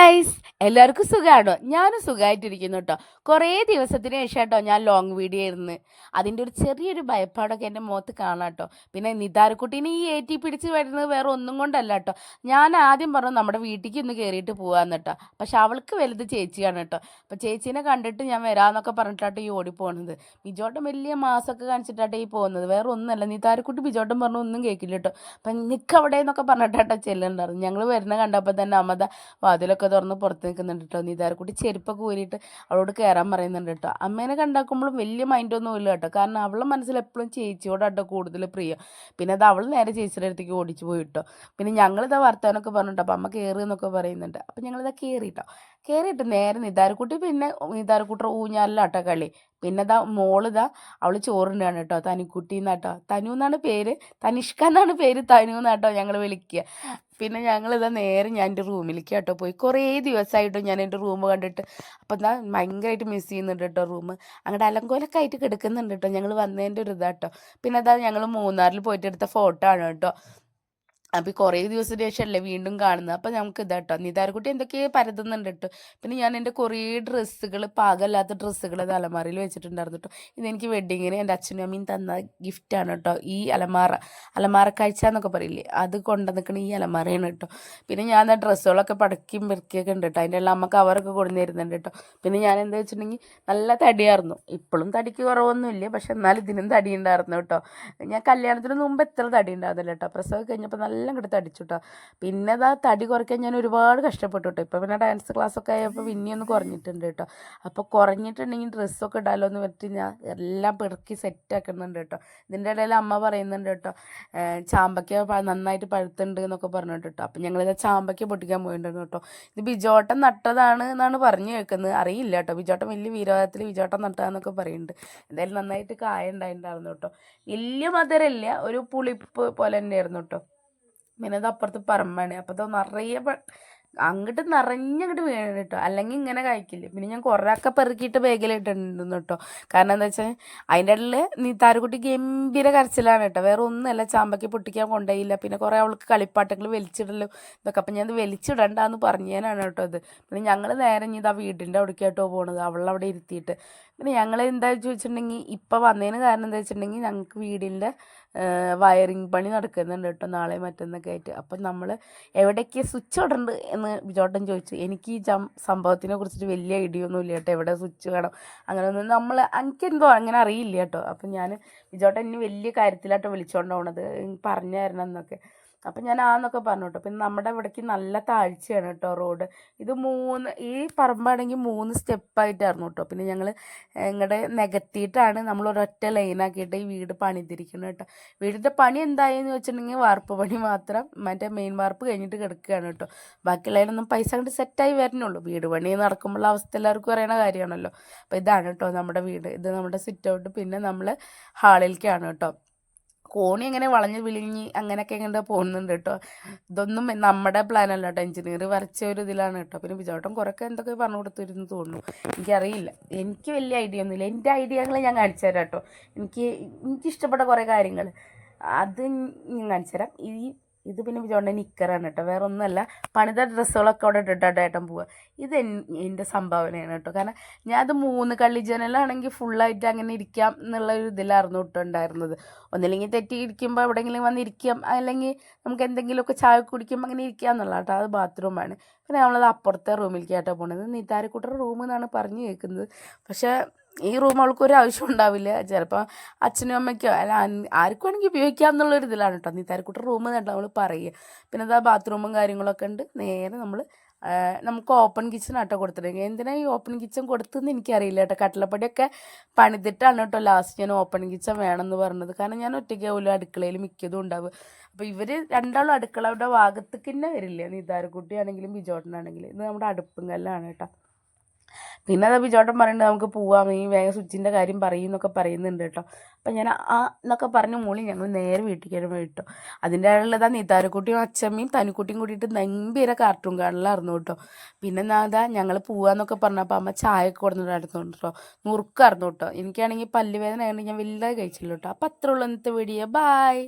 guys. എല്ലാവർക്കും സുഖമാണോ ഞാനും സുഖമായിട്ടിരിക്കുന്നു കേട്ടോ കുറേ ദിവസത്തിന് ശേഷം കേട്ടോ ഞാൻ ലോങ് വീഡിയോ ആയിരുന്നു അതിന്റെ ഒരു ചെറിയൊരു ഭയപ്പാടൊക്കെ എന്റെ മുഖത്ത് കാണാം കേട്ടോ പിന്നെ നിതാരക്കുട്ടീനെ ഈ ഏറ്റി പിടിച്ച് വരുന്നത് വേറെ ഒന്നും കൊണ്ടല്ല കേട്ടോ ഞാൻ ആദ്യം പറഞ്ഞു നമ്മുടെ വീട്ടിലേക്ക് ഒന്ന് കയറിയിട്ട് പോകാമെന്ന് കേട്ടോ പക്ഷെ അവൾക്ക് വലുത് ചേച്ചിയാണ് കേട്ടോ അപ്പം ചേച്ചീനെ കണ്ടിട്ട് ഞാൻ വരാമെന്നൊക്കെ പറഞ്ഞിട്ടാട്ടോ ഈ ഓടി പോകുന്നത് ബിജോട്ടൻ വലിയ മാസമൊക്കെ കാണിച്ചിട്ടാട്ടോ ഈ പോകുന്നത്. വേറെ ഒന്നുമല്ല. നിതാരക്കുട്ടി ബിജോട്ടം പറഞ്ഞു ഒന്നും കേൾക്കില്ല കേട്ടോ അപ്പം നിൽക്കവിടെ എന്നൊക്കെ പറഞ്ഞിട്ടാട്ടോ ചെല്ലുണ്ടായിരുന്നു ഞങ്ങൾ വരുന്ന കണ്ടപ്പോൾ തന്നെ അമ്മത വാതിലൊക്കെ തുറന്ന് പുറത്ത് നിൽക്കുന്നുണ്ട് കേട്ടോ നീതാരക്കുട്ടി ചെരുപ്പൊക്കെ ഊരിയിട്ട് അവളോട് കയറാൻ പറയുന്നുണ്ട് കേട്ടോ അമ്മേനെ കണ്ടാക്കുമ്പോഴും വലിയ മൈൻഡൊന്നും ഇല്ല കേട്ടോ കാരണം അവളുടെ മനസ്സിൽ എപ്പോഴും ചേച്ചിയോടാട്ടോ കൂടുതൽ പ്രിയം. പിന്നെ അത് അവൾ നേരെ ചേച്ചിയുടെ അടുത്തേക്ക് ഓടിച്ചു പോയി കേട്ടോ പിന്നെ ഞങ്ങളിതാ വർത്താനൊക്കെ പറഞ്ഞിട്ടോ അപ്പം അമ്മ കയറി എന്നൊക്കെ പറയുന്നുണ്ട്. അപ്പം ഞങ്ങളിതാ കയറി കേട്ടോ കയറിയിട്ട് നേരെ നിതാരക്കുട്ടി പിന്നെ നിതാരക്കുട്ടിയുടെ ഊഞ്ഞാലിലാട്ടോ കളി. പിന്നെ ഇതാ മോളിതാ അവൾ ചോറുണ്ടാണ് കേട്ടോ തനിക്കുട്ടി എന്നാട്ടോ തനു എന്നാണ് പേര്. തനിഷ്ക എന്നാണ് പേര് തനു എന്നാട്ടോ ഞങ്ങൾ വിളിക്കുക പിന്നെ ഞങ്ങളിതാ നേരെ ഞാൻ എന്റെ റൂമിലേക്ക് കേട്ടോ പോയി. കുറേ ദിവസമായിട്ടും ഞാൻ എന്റെ റൂം കണ്ടിട്ട് അപ്പം എന്താ ഭയങ്കരമായിട്ട് മിസ് ചെയ്യുന്നുണ്ട് കേട്ടോ റൂം അങ്ങോട്ട് അലങ്കോലൊക്കെ ആയിട്ട് കിടക്കുന്നുണ്ട് കേട്ടോ ഞങ്ങൾ വന്നതിന്റെ ഒരു ഇതാട്ടോ പിന്നെ അതാ ഞങ്ങൾ മൂന്നാറിൽ പോയിട്ട് എടുത്ത ഫോട്ടോ ആണ് കേട്ടോ അപ്പോൾ കുറേ ദിവസത്തിന് ശേഷമല്ലേ വീണ്ടും കാണുന്നത്. അപ്പോൾ നമുക്ക് ഇതാട്ടോ. നിതാരക്കുട്ടി എന്തൊക്കെയോ പരതുന്നുണ്ട് കേട്ടോ പിന്നെ ഞാൻ എന്റെ കുറേ ഡ്രസ്സുകൾ പാകമല്ലാത്ത ഡ്രസ്സുകൾ അത് അലമാറയിൽ വെച്ചിട്ടുണ്ടായിരുന്നു കേട്ടോ ഇതെനിക്ക് വെഡ്ഡിങ്ങിന് എന്റെ അച്ഛനും അമ്മയും തന്ന ഗിഫ്റ്റാണ് കേട്ടോ ഈ അലമാറ. അലമാറ കാഴ്ച എന്നൊക്കെ പറയില്ലേ? അത് കൊണ്ടു നിൽക്കുന്ന ഈ അലമാറയാണ് കേട്ടോ പിന്നെ ഞാൻ ആ ഡ്രസ്സുകളൊക്കെ പടക്കിയും പെറുക്കിയൊക്കെ ഉണ്ട് കേട്ടോ അതിന്റെ എല്ലാം അമ്മ കവറൊക്കെ കൊണ്ടു തരുന്നുണ്ട് കേട്ടോ പിന്നെ ഞാൻ എന്താ വെച്ചിട്ടുണ്ടെങ്കിൽ നല്ല തടിയായിരുന്നു. ഇപ്പോഴും തടിക്ക് കുറവൊന്നുമില്ല. പക്ഷെ എന്നാലും ഇതിനും തടി ഉണ്ടായിരുന്നു കേട്ടോ ഞാൻ കല്യാണത്തിന് മുമ്പ് എത്ര തടി ഉണ്ടായിരുന്നില്ല കേട്ടോ പ്രസവം കഴിഞ്ഞപ്പോൾ നല്ല കിടത്ത് അടിച്ചു കേട്ടോ പിന്നെ അതാ തടി കുറയ്ക്കാൻ ഞാൻ ഒരുപാട് കഷ്ടപ്പെട്ടു കേട്ടോ ഇപ്പോൾ പിന്നെ ഡാൻസ് ക്ലാസ്സൊക്കെ ആയപ്പോൾ പിന്നെ ഒന്ന് കുറഞ്ഞിട്ടുണ്ട് കേട്ടോ. അപ്പോൾ കുറഞ്ഞിട്ടുണ്ടെങ്കിൽ ഡ്രസ്സൊക്കെ ഇടാലോ എന്ന് പറ്റി ഞാൻ എല്ലാം പെറുക്കി സെറ്റ് ആക്കുന്നുണ്ട് കേട്ടോ. ഇതിന്റെ ഇടയിൽ അമ്മ പറയുന്നുണ്ട് കേട്ടോ ചാമ്പയ്ക്ക നന്നായിട്ട് പഴുത്തുണ്ട് എന്നൊക്കെ പറഞ്ഞിട്ട് കേട്ടോ. അപ്പം ഞങ്ങളിത് ചാമ്പയ്ക്ക പൊട്ടിക്കാൻ പോയിട്ടുണ്ട് കേട്ടോ. ഇത് ബിജോട്ടം നട്ടതാണ് എന്നാണ് പറഞ്ഞു കേൾക്കുന്നത്. അറിയില്ല കേട്ടോ. ബിജോട്ടം വലിയ വീരവാദത്തിൽ ബിജോട്ടം നട്ടതാന്നൊക്കെ പറയുന്നുണ്ട്. എന്തായാലും നന്നായിട്ട് കായ ഉണ്ടായിട്ടുണ്ടായിരുന്നു കേട്ടോ. വലിയ മധുരമില്ല ഒരു പുളിപ്പ് പോലെ തന്നെയായിരുന്നു കേട്ടോ. പിന്നെ ഇത് അപ്പുറത്ത് പറമ്പാണ്. അപ്പത്തോ നിറയെ അങ്ങോട്ട് നിറഞ്ഞങ്ങോട്ട് വീണ് കേട്ടോ അല്ലെങ്കിൽ ഇങ്ങനെ കഴിക്കില്ല പിന്നെ ഞാൻ കുറേയൊക്കെ പെറുക്കിയിട്ട് ബാഗിലിട്ടിട്ടുണ്ട് കേട്ടോ കാരണം എന്താ വെച്ചാൽ അതിന്റെ ഇടയിൽ നീ താരക്കുട്ടി ഗംഭീര കരച്ചിലാണ് കേട്ടോ വേറെ ഒന്നുമല്ല ചാമ്പയ്ക്ക് പൊട്ടിക്കാൻ കൊണ്ടുപോയില്ല പിന്നെ കുറേ അവൾക്ക് കളിപ്പാട്ടങ്ങൾ വലിച്ചിടല്ലോ ഇതൊക്കെ. അപ്പം ഞാനത് വലിച്ചിടണ്ടെന്ന് പറഞ്ഞേനാണ് കേട്ടോ അത് പിന്നെ ഞങ്ങൾ നേരെ ഇനി ഇതാ വീടിന്റെ അവിടേക്കായിട്ടോ പോണത്. അവളവിടെ ഇരുത്തിയിട്ട്. പിന്നെ ഞങ്ങൾ എന്താ ചോദിച്ചിട്ടുണ്ടെങ്കിൽ ഇപ്പം വന്നതിന് കാരണം എന്താ വെച്ചിട്ടുണ്ടെങ്കിൽ ഞങ്ങൾക്ക് വീടിന്റെ വയറിങ് പണി നടക്കുന്നുണ്ട് കേട്ടോ നാളെ മറ്റന്നൊക്കെ ആയിട്ട്. അപ്പം നമ്മൾ എവിടേക്ക് സ്വിച്ച് ഇടണ്ട് എന്ന് ബിജോട്ടൻ ചോദിച്ചു. എനിക്ക് ഈ സംഭവത്തിനെ കുറിച്ചിട്ട് വലിയ ഐഡിയ ഒന്നും ഇല്ല കേട്ടോ. എവിടെ സ്വിച്ച് വേണം അങ്ങനെയൊന്നും നമ്മൾ എനിക്കെന്തോ അങ്ങനെ അറിയില്ല കേട്ടോ. അപ്പം ഞാൻ ബിജോട്ടൻ ഇനി വലിയ കാര്യത്തിലാട്ടോ വിളിച്ചുകൊണ്ട് പോണത്. പറഞ്ഞു തരണം എന്നൊക്കെ. അപ്പം ഞാൻ ആന്നൊക്കെ പറഞ്ഞു കേട്ടോ പിന്നെ നമ്മുടെ ഇവിടേക്ക് നല്ല താഴ്ചയാണ് കേട്ടോ റോഡ്. ഇത് മൂന്ന് ഈ പറമ്പാണെങ്കിൽ മൂന്ന് സ്റ്റെപ്പായിട്ടായിരുന്നു കേട്ടോ പിന്നെ ഞങ്ങൾ ഞങ്ങളുടെ നികത്തിയിട്ടാണ് നമ്മൾ ഒരൊറ്റ ലൈനാക്കിയിട്ട് ഈ വീട് പണിതിരിക്കുന്നത് കേട്ടോ വീടിന്റെ പണി എന്തായെന്ന് വെച്ചിട്ടുണ്ടെങ്കിൽ വാർപ്പ് പണി മാത്രം. മറ്റേ മെയിൻ വാർപ്പ് കഴിഞ്ഞിട്ട് കിടക്കുകയാണ് കേട്ടോ ലൈനൊന്നും പൈസ കൊണ്ട് സെറ്റായി വരണുള്ളൂ. വീട് പണി നടക്കുമ്പോഴുള്ള അവസ്ഥ എല്ലാവർക്കും അറിയണ കാര്യമാണല്ലോ. അപ്പോൾ ഇതാണ് കേട്ടോ നമ്മുടെ വീട്. ഇത് നമ്മുടെ സിറ്റ് ഔട്ട് പിന്നെ നമ്മൾ ഹാളിലേക്കാണ് കേട്ടോ കോണി അങ്ങനെ വളഞ്ഞ് വിളിഞ്ഞ് അങ്ങനെയൊക്കെ ഇങ്ങനെ പോകുന്നുണ്ട് കേട്ടോ ഇതൊന്നും നമ്മുടെ പ്ലാൻ അല്ല കേട്ടോ എഞ്ചിനീയർ വരച്ച ഒരു ഇതിലാണ് കേട്ടോ പിന്നെ ബിജോട്ടൻ കുറേയൊക്കെ എന്തൊക്കെ പറഞ്ഞു കൊടുത്തിരുന്നു തോന്നുന്നു. എനിക്കറിയില്ല. എനിക്ക് വലിയ ഐഡിയ ഒന്നുമില്ല. എന്റെ ഐഡിയകൾ ഞാൻ കാണിച്ചു തരാം കേട്ടോ എനിക്ക് എനിക്കിഷ്ടപ്പെട്ട കുറേ കാര്യങ്ങൾ അത് ഞാൻ കാണിച്ചു തരാം. ഈ ഇത് പിന്നെ ബിജോട്ടന്റെ നിക്കറാണ് കേട്ടോ. വേറെ ഒന്നുമല്ല പണിത ഡ്രസ്സുകളൊക്കെ അവിടെ ഇട്ടിട്ടാണ് ഏട്ടൻ പോവുക ഇത് എൻ- എന്റെ സംഭാവനയാണ് കേട്ടോ. കാരണം ഞാൻ അത് മൂന്ന് കള്ളി ജനലാണെങ്കിൽ ഫുള്ളായിട്ട് അങ്ങനെ ഇരിക്കാം എന്നുള്ള ഒരു ഇതിലായിരുന്നു കേട്ടോ ഉണ്ടായിരുന്നത്. ഒന്നില്ലെങ്കിൽ തെറ്റി ഇരിക്കുമ്പോൾ എവിടെയെങ്കിലും വന്നിരിക്കാം അല്ലെങ്കിൽ നമുക്ക് എന്തെങ്കിലുമൊക്കെ ചായ കുടിക്കുമ്പോൾ അങ്ങനെ ഇരിക്കാം എന്നുള്ള കേട്ടോ. അത് ബാത്റൂമാണ്. പിന്നെ നമ്മളത് അപ്പുറത്തെ റൂമിലേക്ക് ആയിട്ടാണ് പോണത്. നീത്താരക്കൂട്ടർ റൂം എന്നാണ് പറഞ്ഞു കേൾക്കുന്നത്. പക്ഷേ ഈ റൂം അവൾക്ക് ഒരു ആവശ്യം ഉണ്ടാവില്ല. ചിലപ്പോൾ അച്ഛനും അമ്മയ്ക്കോ അല്ല ആർക്കും വേണമെങ്കിൽ ഉപയോഗിക്കാം എന്നുള്ളൊരു ഇതിലാണ് കേട്ടോ. നീ തരക്കൂട്ട റൂം എന്നിട്ട് നമ്മൾ പറയുക. പിന്നെ അതാ ബാത്റൂമും കാര്യങ്ങളൊക്കെ ഉണ്ട്. നേരെ നമ്മൾ നമുക്ക് ഓപ്പൺ കിച്ചൺ ആട്ടോ കൊടുത്തിട്ടുണ്ടെങ്കിൽ. എന്തിനാ ഈ ഓപ്പൺ കിച്ചൺ കൊടുത്തതെന്ന് എനിക്കറിയില്ല കേട്ടോ. കട്ടിലപ്പടിയൊക്കെ പണിതിട്ടാണ് കേട്ടോ ലാസ്റ്റ് ഞാൻ ഓപ്പൺ കിച്ചൺ വേണമെന്ന് പറഞ്ഞത്. കാരണം ഞാൻ ഒറ്റയ്ക്ക് ഒറ്റയ്ക്കാവില്ല അടുക്കളയിൽ മിക്കതും ഉണ്ടാവുക അപ്പോൾ ഇവർ രണ്ടാളും അടുക്കളയുടെ ഭാഗത്തേക്ക് തന്നെ വരില്ല. നിതാരക്കുട്ടിയാണെങ്കിലും ബിജോട്ടനാണെങ്കിലും ഇത് നമ്മുടെ അടുപ്പും കല്ലാണ് കേട്ടോ. പിന്നെ അത് ബിജോട്ടൻ പറയുന്നുണ്ട് നമുക്ക് പോവാം. നീ വേഗം സ്വിച്ചിന്റെ കാര്യം പറയും എന്നൊക്കെ പറയുന്നുണ്ട് കേട്ടോ. അപ്പം ഞാൻ ആ എന്നൊക്കെ പറഞ്ഞ് മൂളി ഞങ്ങൾ നേരെ വീട്ടിലേക്ക് കേട്ടോ. അതിന്റെ ഇടയിലതാ നീത്താരക്കുട്ടിയും അച്ഛമ്മയും തനിക്കുട്ടിയും കൂട്ടിയിട്ട് ഗംഭീര കാർട്ടൂൺ കാണലായിരുന്നു കേട്ടോ. പിന്നെ അതാ ഞങ്ങൾ പോവാന്നൊക്കെ പറഞ്ഞപ്പോൾ അമ്മ ചായ കൊടുത്തിട്ടായിരുന്നു കേട്ടോ. നുറുക്കായിരുന്നു കേട്ടോ. എനിക്കാണെങ്കിൽ പല്ലുവേദന ആയതുകൊണ്ട് ഞാൻ വലുതായി കഴിച്ചില്ല കേട്ടോ. അപ്പം അത്ര ഉള്ളൂ ഇന്നത്തെ വീഡിയോ ബായ്